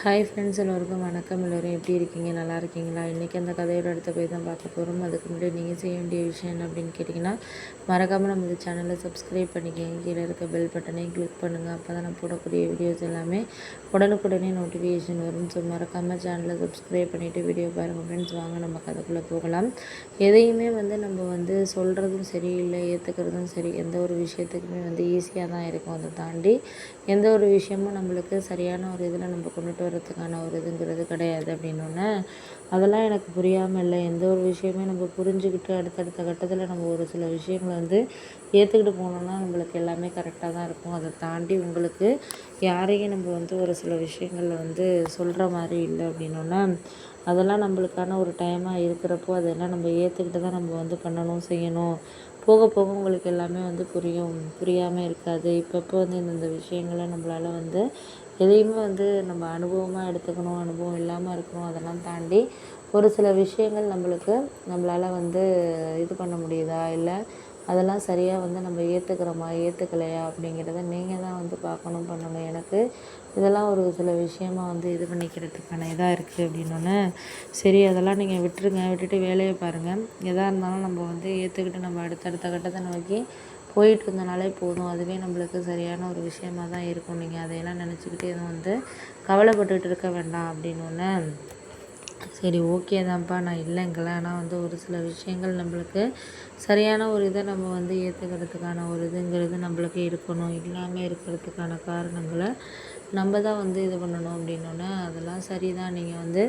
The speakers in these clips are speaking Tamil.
ஹாய் ஃப்ரெண்ட்ஸ் எல்லோருக்கும் வணக்கம். எல்லோரும் எப்படி இருக்கீங்க? நல்லா இருக்கீங்களா? இன்றைக்கி அந்த கதையோட இடத்த போய் தான் பார்க்க போகிறோம் அதுக்கு முன்னாடி நீங்கள் செய்ய வேண்டிய விஷயம் என்ன அப்படின்னு கேட்டிங்கன்னா மறக்காமல் நம்ம இந்த சேனலை சப்ஸ்கிரைப் பண்ணிக்கோங்க. கீழே இருக்க பெல் பட்டனையும் கிளிக் பண்ணுங்கள் அப்போ தான் நான் போடக்கூடிய வீடியோஸ் எல்லாமே உடனுக்குடனே நோட்டிஃபிகேஷன் வரும். ஸோ மறக்காமல் சேனலை சப்ஸ்கிரைப் பண்ணிவிட்டு வீடியோ பாருங்கள் ஃப்ரெண்ட்ஸ் வாங்க நம்ம கதைக்குள்ளே போகலாம். எதையுமே வந்து நம்ம வந்து சொல்கிறதும் சரி இல்லை ஏற்றுக்கிறதும் சரி எந்த ஒரு விஷயத்துக்குமே வந்து ஈஸியாக தான் இருக்கும். அதை தாண்டி எந்த ஒரு விஷயமும் நம்மளுக்கு சரியான ஒரு இதில் நம்ம கொண்டுட்டு வரதுக்கான ஒரு இதுங்கிறது கிடையாது அப்படின்னோடனே அதெல்லாம் எனக்கு புரியாமல் இல்லை. எந்த ஒரு விஷயமே நம்ம புரிஞ்சுக்கிட்டு அடுத்தடுத்த கட்டத்தில் நம்ம ஒரு சில விஷயங்களை வந்து ஏற்றுக்கிட்டு போனோம்னா நம்மளுக்கு எல்லாமே கரெக்டாக தான் இருக்கும். அதை தாண்டி உங்களுக்கு யாரையும் நம்ம வந்து ஒரு சில விஷயங்களில் வந்து சொல்கிற மாதிரி இல்லை அப்படின்னோடனே அதெல்லாம் நம்மளுக்கான ஒரு டைமாக இருக்கிறப்போ அதெல்லாம் நம்ம ஏற்றுக்கிட்டு தான் நம்ம வந்து பண்ணணும் செய்யணும். போக போக உங்களுக்கு எல்லாமே வந்து புரியும். புரியாமல் இருக்காது. இப்பப்போ வந்து இந்தந்த விஷயங்களை நம்மளால் வந்து எதையுமே வந்து நம்ம அனுபவமாக எடுத்துக்கணும் அனுபவம் இல்லாமல் இருக்கணும் அதெல்லாம் தாண்டி ஒரு சில விஷயங்கள் நம்மளுக்கு நம்மளால் வந்து இது பண்ண முடியுதா? இல்லை அதெல்லாம் சரியாக வந்து நம்ம ஏற்றுக்கிறோமா ஏற்றுக்கலையா அப்படிங்கிறத நீங்கள் தான் வந்து பார்க்கணும் பண்ணணும். எனக்கு இதெல்லாம் ஒரு சில விஷயமா வந்து இது பண்ணிக்கிறதுக்கான இதாக இருக்குது அப்படின்னோடனே சரி அதெல்லாம் நீங்கள் விட்டுருங்க விட்டுட்டு வேலையை பாருங்கள் எதாக இருந்தாலும் நம்ம வந்து ஏற்றுக்கிட்டு நம்ம அடுத்தடுத்த கட்டத்தை நோக்கி போயிட்டு இருந்தனாலே போதும். அதுவே நம்மளுக்கு சரியான ஒரு விஷயமாக தான் இருக்கும். நீங்கள் அதையெல்லாம் நினச்சிக்கிட்டு எதுவும் வந்து கவலைப்பட்டுக்கிட்டு இருக்க வேண்டாம் அப்படின்னோடனே சரி ஓகே தான்ப்பா. நான் இல்லைங்களேன் ஆனால் வந்து ஒரு சில விஷயங்கள் நம்மளுக்கு சரியான ஒரு இதை நம்ம வந்து ஏற்றுக்கிறதுக்கான ஒரு இதுங்கிறது நம்மளுக்கு இருக்கணும். இல்லாமல் இருக்கிறதுக்கான காரணங்களை நம்ம தான் வந்து இது பண்ணணும் அப்படின்னோடனே அதெல்லாம் சரி தான் நீங்கள் வந்து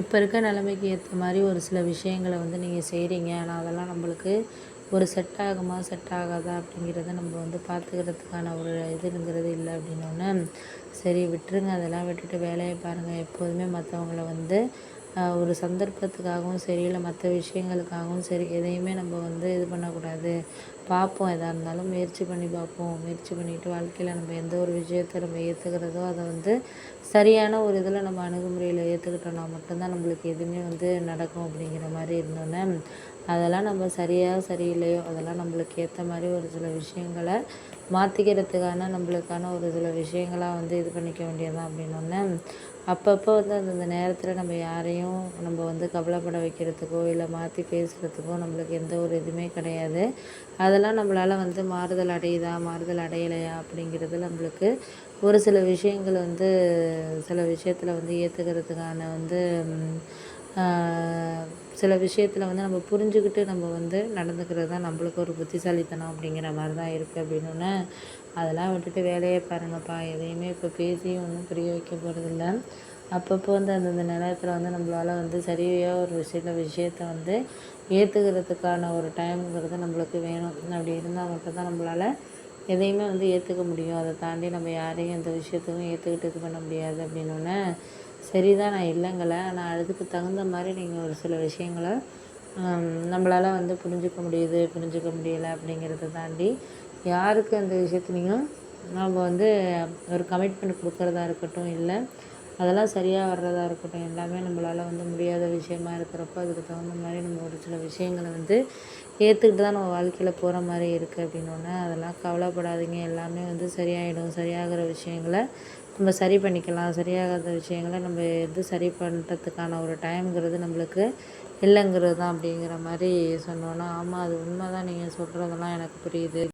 இப்போ இருக்க நிலைமைக்கு ஏற்ற மாதிரி ஒரு சில விஷயங்களை வந்து நீங்கள் செய்கிறீங்க ஆனால் அதெல்லாம் நம்மளுக்கு ஒரு செட் ஆகுமா செட் ஆகாதா அப்படிங்கிறத நம்ம வந்து பார்த்துக்கிறதுக்கான ஒரு இதுங்கிறது இல்லை அப்படின்னோடனே சரி விட்டுருங்க அதெல்லாம் விட்டுட்டு வேலையை பாருங்கள் எப்போதுமே மற்றவங்கள வந்து ஒரு சந்தர்ப்பத்துக்காகவும் சரி இல்லை மற்ற விஷயங்களுக்காகவும் சரி எதையுமே நம்ம வந்து இது பண்ணக்கூடாது. பார்ப்போம் எதாக இருந்தாலும் முயற்சி பண்ணி பார்ப்போம். முயற்சி பண்ணிவிட்டு வாழ்க்கையில் நம்ம எந்த ஒரு விஷயத்தை நம்ம ஏற்றுக்கிறதோ அதை வந்து சரியான ஒரு இதில் நம்ம அணுகுமுறையில் ஏற்றுக்கிட்டோம்னா மட்டும்தான் நம்மளுக்கு எதுவுமே வந்து நடக்கும் அப்படிங்கிற மாதிரி இருந்தோன்னே அதெல்லாம் நம்ம சரியாக சரியில்லையோ அதெல்லாம் நம்மளுக்கு ஏற்ற மாதிரி ஒரு சில விஷயங்களை மாற்றிக்கிறதுக்கான நம்மளுக்கான ஒரு சில விஷயங்களாக வந்து இது பண்ணிக்க வேண்டியதுதான் அப்படின்னோடனே அப்பப்போ வந்து அந்தந்த நேரத்தில் நம்ம யாரையும் நம்ம வந்து கவலைப்பட வைக்கிறதுக்கோ இல்லை மாற்றி பேசுகிறதுக்கோ நம்மளுக்கு எந்த ஒரு இதுவுமே கிடையாது. அதெல்லாம் நம்மளால் வந்து மாறுதல் அடையுதா மாறுதல் அடையலையா அப்படிங்கிறது நம்மளுக்கு ஒரு சில விஷயங்கள் வந்து சில விஷயத்தில் வந்து ஏற்றுக்கிறதுக்கான வந்து சில விஷயத்தில் வந்து நம்ம புரிஞ்சுக்கிட்டு நம்ம வந்து நடந்துக்கிறது தான் நம்மளுக்கு ஒரு புத்திசாலித்தனம் அப்படிங்கிற மாதிரி தான் இருக்குது அப்படின்னோடனே அதெல்லாம் விட்டுட்டு வேலையை பாருங்கப்பா. எதையுமே இப்போ பேசி ஒன்றும் புரிய வைக்க போகிறதில்ல அப்பப்போ வந்து அந்தந்த நேரத்தில் வந்து நம்மளால் வந்து சரியாக ஒரு விஷயத்தில் விஷயத்த வந்து ஏற்றுக்கிறதுக்கான ஒரு டைம்ங்கிறது நம்மளுக்கு வேணும். அப்படி இருந்தால் மட்டும்தான் நம்மளால் எதையுமே வந்து ஏற்றுக்க முடியும். அதை தாண்டி நம்ம யாரையும் எந்த விஷயத்துக்கும் ஏற்றுக்கிட்டு இது பண்ண முடியாது அப்படின்னோடனே சரிதான் நான் இல்லைங்கலை ஆனால் அதுக்கு தகுந்த மாதிரி நீங்கள் ஒரு சில விஷயங்களை நம்மளால் வந்து புரிஞ்சுக்க முடியுது புரிஞ்சுக்க முடியலை அப்படிங்கிறத தாண்டி யாருக்கு அந்த விஷயத்துலையும் நம்ம வந்து ஒரு கமிட்மெண்ட் கொடுக்குறதா இருக்கட்டும் இல்லை அதெல்லாம் சரியாக வர்றதா இருக்கட்டும். எல்லாமே நம்மளால் வந்து முடியாத விஷயமா இருக்கிறப்ப அதுக்கு தகுந்த மாதிரி நம்ம ஒரு சில விஷயங்களை வந்து ஏற்றுக்கிட்டு தான் நம்ம வாழ்க்கையில் போகிற மாதிரி இருக்குது அப்படின்னோடனே அதெல்லாம் கவலைப்படாதீங்க. எல்லாமே வந்து சரியாயிடும். சரியாகிற விஷயங்களை நம்ம சரி பண்ணிக்கலாம். சரியாகாத விஷயங்களை நம்ம எது சரி பண்ணுறதுக்கான ஒரு டைம்ங்கிறது நம்மளுக்கு இல்லைங்கிறது தான் அப்படிங்கிற மாதிரி சொன்னோன்னா ஆமாம் அது உண்மை தான் நீங்கள் சொல்கிறதெல்லாம் எனக்கு புரியுது.